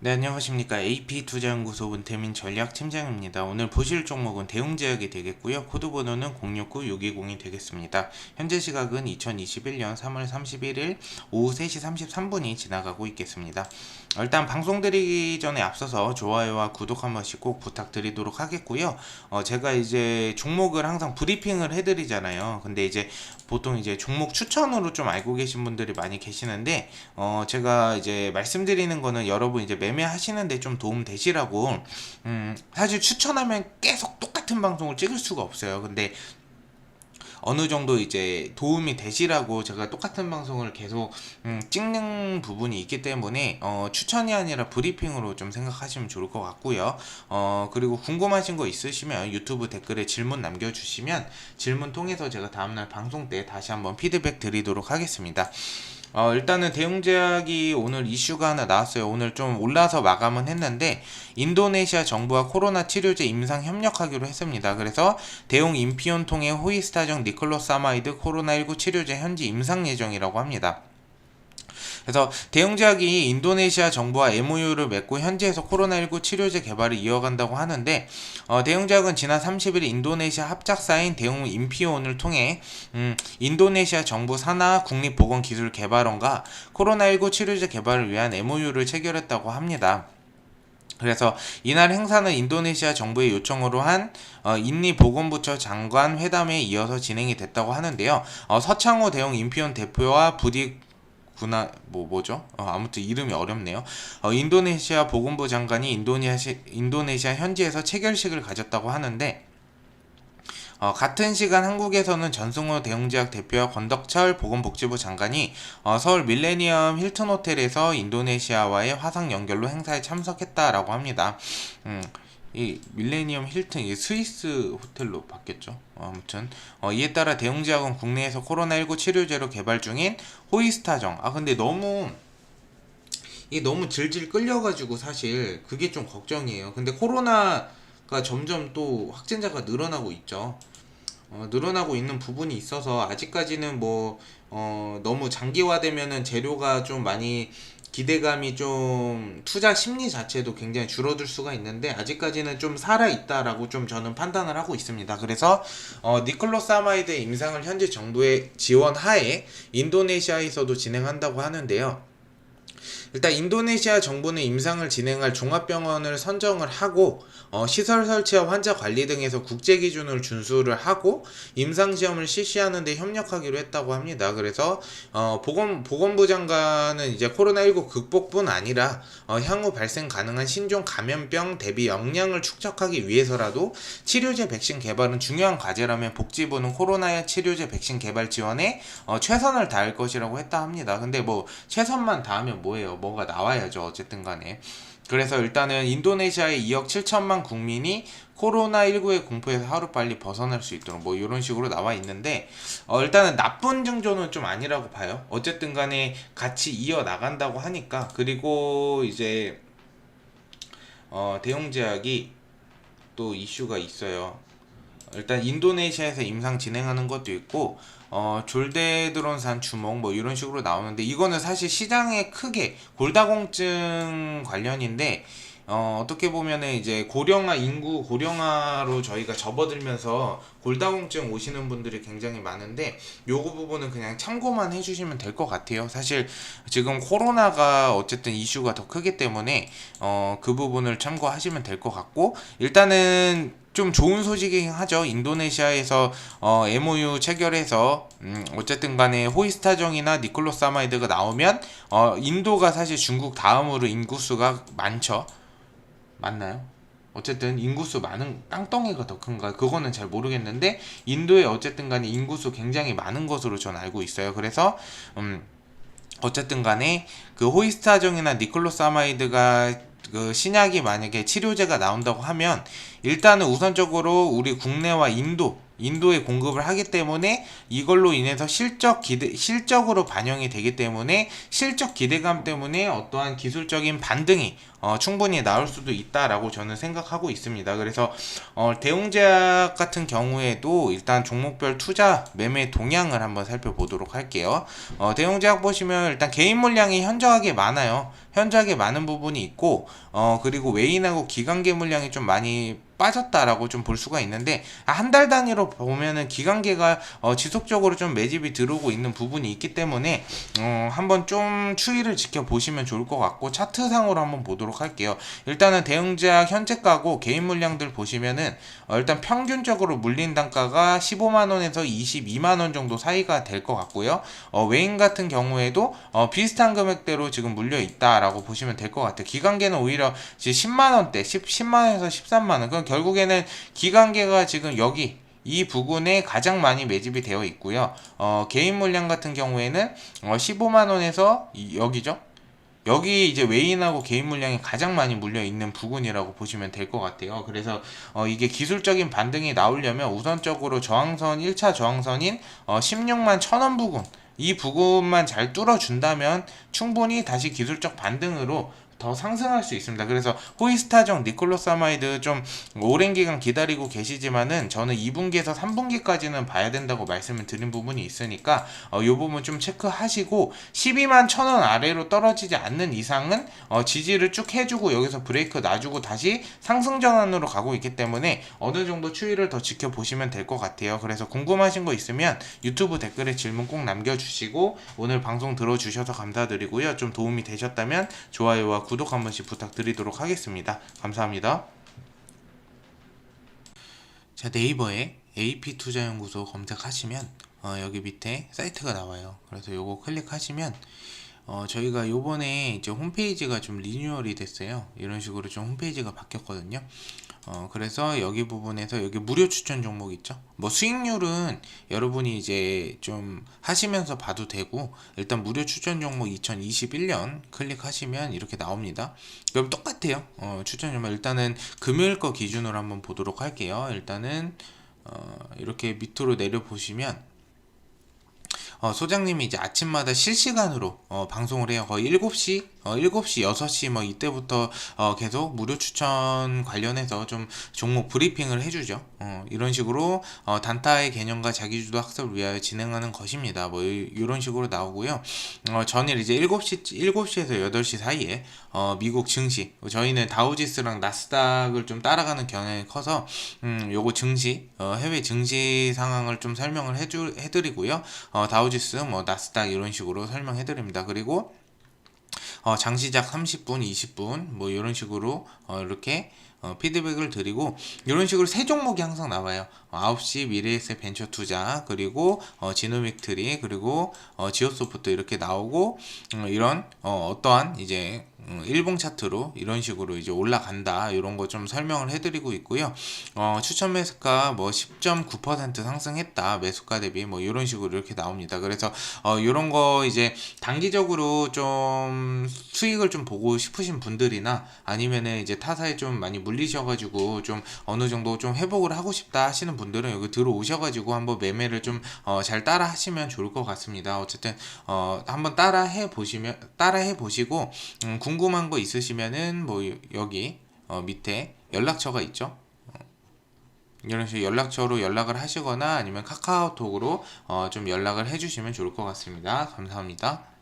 네, 안녕하십니까. AP투자연구소 문태민 전략팀장입니다. 오늘 보실 종목은 대웅제약이 되겠고요. 코드번호는 069-620이 되겠습니다. 현재 시각은 2021년 3월 31일 오후 3시 33분이 지나가고 있겠습니다. 어, 일단 방송 드리기 전에 앞서서 좋아요와 구독 한 번씩 꼭 부탁드리도록 하겠고요. 어, 제가 이제 종목을 항상 브리핑을 해드리잖아요. 근데 이제 보통 이제 종목 추천으로 좀 알고 계신 분들이 많이 계시는데, 어, 제가 이제 말씀드리는 거는 여러분 이제 매 매하시는데 좀 도움 되시라고, 음, 사실 추천하면 계속 똑같은 방송을 찍을 수가 없어요. 근데 어느 정도 이제 도움이 되시라고 제가 똑같은 방송을 계속 음, 찍는 부분이 있기 때문에 어, 추천이 아니라 브리핑으로 좀 생각하시면 좋을 것 같고요. 어, 그리고 궁금하신 거 있으시면 유튜브 댓글에 질문 남겨주시면 질문 통해서 제가 다음날 방송 때 다시 한번 피드백 드리도록 하겠습니다. 어, 일단은 대웅제약이 오늘 이슈가 하나 나왔어요. 오늘 좀 올라서 마감은 했는데 인도네시아 정부와 코로나 치료제 임상 협력하기로 했습니다. 그래서 대웅 인피온 통해 호이스타정 니클로사마이드 코로나19 치료제 현지 임상 예정이라고 합니다. 그래서 대웅제약이 인도네시아 정부와 MOU를 맺고 현지에서 코로나19 치료제 개발을 이어간다고 하는데 어, 대웅제약은 지난 30일 인도네시아 합작사인 대웅 인피온을 통해 음, 인도네시아 정부 산하 국립보건기술개발원과 코로나19 치료제 개발을 위한 MOU를 체결했다고 합니다. 그래서 이날 행사는 인도네시아 정부의 요청으로 한 어, 인리 보건부처 장관 회담에 이어서 진행이 됐다고 하는데요. 어, 서창호 대웅 인피온 대표와 부디 구나 뭐 뭐죠? 어, 아무튼 이름이 어렵네요. 어, 인도네시아 보건부 장관이 인도네시아 인도네시아 현지에서 체결식을 가졌다고 하는데 어, 같은 시간 한국에서는 전승호 대웅제약 대표와 권덕철 보건복지부 장관이 어, 서울 밀레니엄 힐튼 호텔에서 인도네시아와의 화상 연결로 행사에 참석했다라고 합니다. 음, 이 밀레니엄 힐튼 이 스위스 호텔로 바뀌었죠. 어, 아무튼 어, 이에 따라 대웅제약은 국내에서 코로나19 치료제로 개발 중인 호이스타정. 아 근데 너무 이 너무 질질 끌려가지고 사실 그게 좀 걱정이에요. 근데 코로나가 점점 또 확진자가 늘어나고 있죠. 어, 늘어나고 있는 부분이 있어서 아직까지는 뭐 어, 너무 장기화되면은 재료가 좀 많이 기대감이 좀 투자 심리 자체도 굉장히 줄어들 수가 있는데 아직까지는 좀 살아 있다라고 좀 저는 판단을 하고 있습니다. 그래서 어, 니클로사마이드 임상을 현재 정부의 지원 하에 인도네시아에서도 진행한다고 하는데요. 일단 인도네시아 정부는 임상을 진행할 종합병원을 선정을 하고 어, 시설 설치와 환자 관리 등에서 국제 기준을 준수를 하고 임상 시험을 실시하는 데 협력하기로 했다고 합니다. 그래서 어, 보건 보건부 장관은 이제 코로나19 극복뿐 아니라 어, 향후 발생 가능한 신종 감염병 대비 역량을 축적하기 위해서라도 치료제 백신 개발은 중요한 과제라면 복지부는 코로나 치료제 백신 개발 지원에 어, 최선을 다할 것이라고 했다 합니다. 근데 뭐 최선만 다하면 뭐예요? 뭐가 나와야죠. 어쨌든 간에. 그래서 일단은 인도네시아의 2억 7천만 국민이 코로나19의 공포에서 하루빨리 벗어날 수 있도록 뭐 이런 식으로 나와 있는데 어 일단은 나쁜 징조는 좀 아니라고 봐요. 어쨌든 간에 같이 이어 나간다고 하니까 그리고 이제 어 대웅제약이 또 이슈가 있어요. 일단 인도네시아에서 임상 진행하는 것도 있고 어 졸데드론산 주먹 뭐 이런 식으로 나오는데 이거는 사실 시장에 크게 골다공증 관련인데 어 어떻게 보면은 이제 고령화 인구 고령화로 저희가 접어들면서 골다공증 오시는 분들이 굉장히 많은데 요거 부분은 그냥 참고만 해주시면 될 것 같아요. 사실 지금 코로나가 어쨌든 이슈가 더 크기 때문에 어 그 부분을 참고하시면 될 것 같고 일단은 좀 좋은 소식이긴 하죠. 인도네시아에서 어, MOU 체결해서 음, 어쨌든 간에 호이스타정이나 니콜로사마이드가 나오면 어, 인도가 사실 중국 다음으로 인구수가 많죠. 맞나요? 어쨌든 인구수 많은 땅덩이가 더 큰가 그거는 잘 모르겠는데 인도에 어쨌든 간에 인구수 굉장히 많은 것으로 전 알고 있어요. 그래서 음 어쨌든 간에 그 호이스타정이나 니콜로사마이드가 그 신약이 만약에 치료제가 나온다고 하면 일단은 우선적으로 우리 국내와 인도 인도에 공급을 하기 때문에 이걸로 인해서 실적 기대 실적으로 반영이 되기 때문에 실적 기대감 때문에 어떠한 기술적인 반등이 어, 충분히 나올 수도 있다라고 저는 생각하고 있습니다. 그래서 어, 대웅제약 같은 경우에도 일단 종목별 투자 매매 동향을 한번 살펴보도록 할게요. 어, 대웅제약 보시면 일단 개인 물량이 현저하게 많아요. 현저하게 많은 부분이 있고 어, 그리고 외인하고 기관계 물량이 좀 많이 빠졌다라고 좀 볼 수가 있는데 아, 한달 단위로 보면은 기관계가 어, 지속적으로 좀 매집이 들어오고 있는 부분이 있기 때문에 어, 한번 좀 추이를 지켜보시면 좋을 것 같고 차트상으로 한번 보도록 할게요. 일단은 대응제약 현재가고 개인 물량들 보시면은 어, 일단 평균적으로 물린 단가가 15만 원에서 22만 원 정도 사이가 될 것 같고요. 어, 외인 같은 경우에도 어, 비슷한 금액대로 지금 물려 있다라고 보시면 될 것 같아요. 기관계는 오히려 이제 10만 원대, 10, 10만 원에서 13만 원. 결국에는 기관계가 지금 여기 이 부분에 가장 많이 매집이 되어 있고요. 어, 개인 물량 같은 경우에는 어, 15만 원에서 이, 여기죠. 여기 이제 외인하고 개인 물량이 가장 많이 물려 있는 부분이라고 보시면 될 것 같아요. 그래서 어 이게 기술적인 반등이 나오려면 우선적으로 저항선 1차 저항선인 어 16만 1000원 부분 이 부분만 잘 뚫어준다면 충분히 다시 기술적 반등으로 더 상승할 수 있습니다. 그래서 호이스타정 니콜로사마이드 좀 오랜 기간 기다리고 계시지만은 저는 2분기에서 3분기까지는 봐야 된다고 말씀을 드린 부분이 있으니까 어, 이 부분 좀 체크하시고 12만 1,000원 아래로 떨어지지 않는 이상은 어, 지지를 쭉 해주고 여기서 브레이크 놔주고 다시 상승 전환으로 가고 있기 때문에 어느 정도 추이를 더 지켜보시면 될 것 같아요. 그래서 궁금하신 거 있으면 유튜브 댓글에 질문 꼭 남겨주시고 오늘 방송 들어주셔서 감사드리고요. 좀 도움이 되셨다면 좋아요와 구독 한 번씩 부탁드리도록 하겠습니다. 감사합니다. 자 네이버에 AP투자연구소 검색하시면 어, 여기 밑에 사이트가 나와요. 그래서 요거 클릭하시면 어, 저희가 요번에 이제 홈페이지가 좀 리뉴얼이 됐어요. 이런 식으로 좀 홈페이지가 바뀌었거든요. 어, 그래서 여기 부분에서 여기 무료 추천 종목 있죠. 뭐 수익률은 여러분이 이제 좀 하시면서 봐도 되고 일단 무료 추천 종목 2021년 클릭하시면 이렇게 나옵니다. 그럼 똑같아요. 어, 추천 종목 일단은 금요일 거 기준으로 한번 보도록 할게요. 일단은 어, 이렇게 밑으로 내려 보시면 어, 소장님이 이제 아침마다 실시간으로 어, 방송을 해요. 거의 7시 어, 7시, 6시 뭐 이때부터 어, 계속 무료 추천 관련해서 좀 종목 브리핑을 해주죠. 어, 이런 식으로 어, 단타의 개념과 자기주도 학습을 위하여 진행하는 것입니다. 뭐 이런 식으로 나오고요. 어, 전일 이제 7시, 7시에서 8시 사이에 어, 미국 증시 저희는 다우지스랑 나스닥을 좀 따라가는 경향이 커서 음, 요거 증시 어, 해외 증시 상황을 좀 설명을 해주 해드리고요. 어, 다우지스 뭐 나스닥 이런 식으로 설명해드립니다. 그리고 어, 장 시작 30분, 20분 뭐 이런 식으로 어, 이렇게 어, 피드백을 드리고 이런 식으로 세 종목이 항상 나와요. 어, 9시 미래에셋 벤처 투자 그리고 어, 지노믹 트리 그리고 어, 지오소프트 이렇게 나오고 어, 이런 어, 어떠한 이제 음, 일봉 차트로 이런 식으로 이제 올라간다 이런 거 좀 설명을 해드리고 있고요. 어, 추천 매수가 뭐 10.9% 상승했다 매수가 대비 뭐 이런 식으로 이렇게 나옵니다. 그래서 어, 이런 거 이제 단기적으로 좀 수익을 좀 보고 싶으신 분들이나 아니면은 이제 타사에 좀 많이 물리셔가지고 좀 어느 정도 좀 회복을 하고 싶다 하시는 분들은 여기 들어오셔가지고 한번 매매를 좀잘 따라 하시면 좋을 것 같습니다. 어쨌든 어, 한번 따라 해 보시면 따라 해 보시고 음, 궁금한 거 있으시면은 뭐 여기 어 밑에 연락처가 있죠. 어, 이런 식으로 연락처로 연락을 하시거나 아니면 카카오톡으로 어 좀 연락을 해주시면 좋을 것 같습니다. 감사합니다.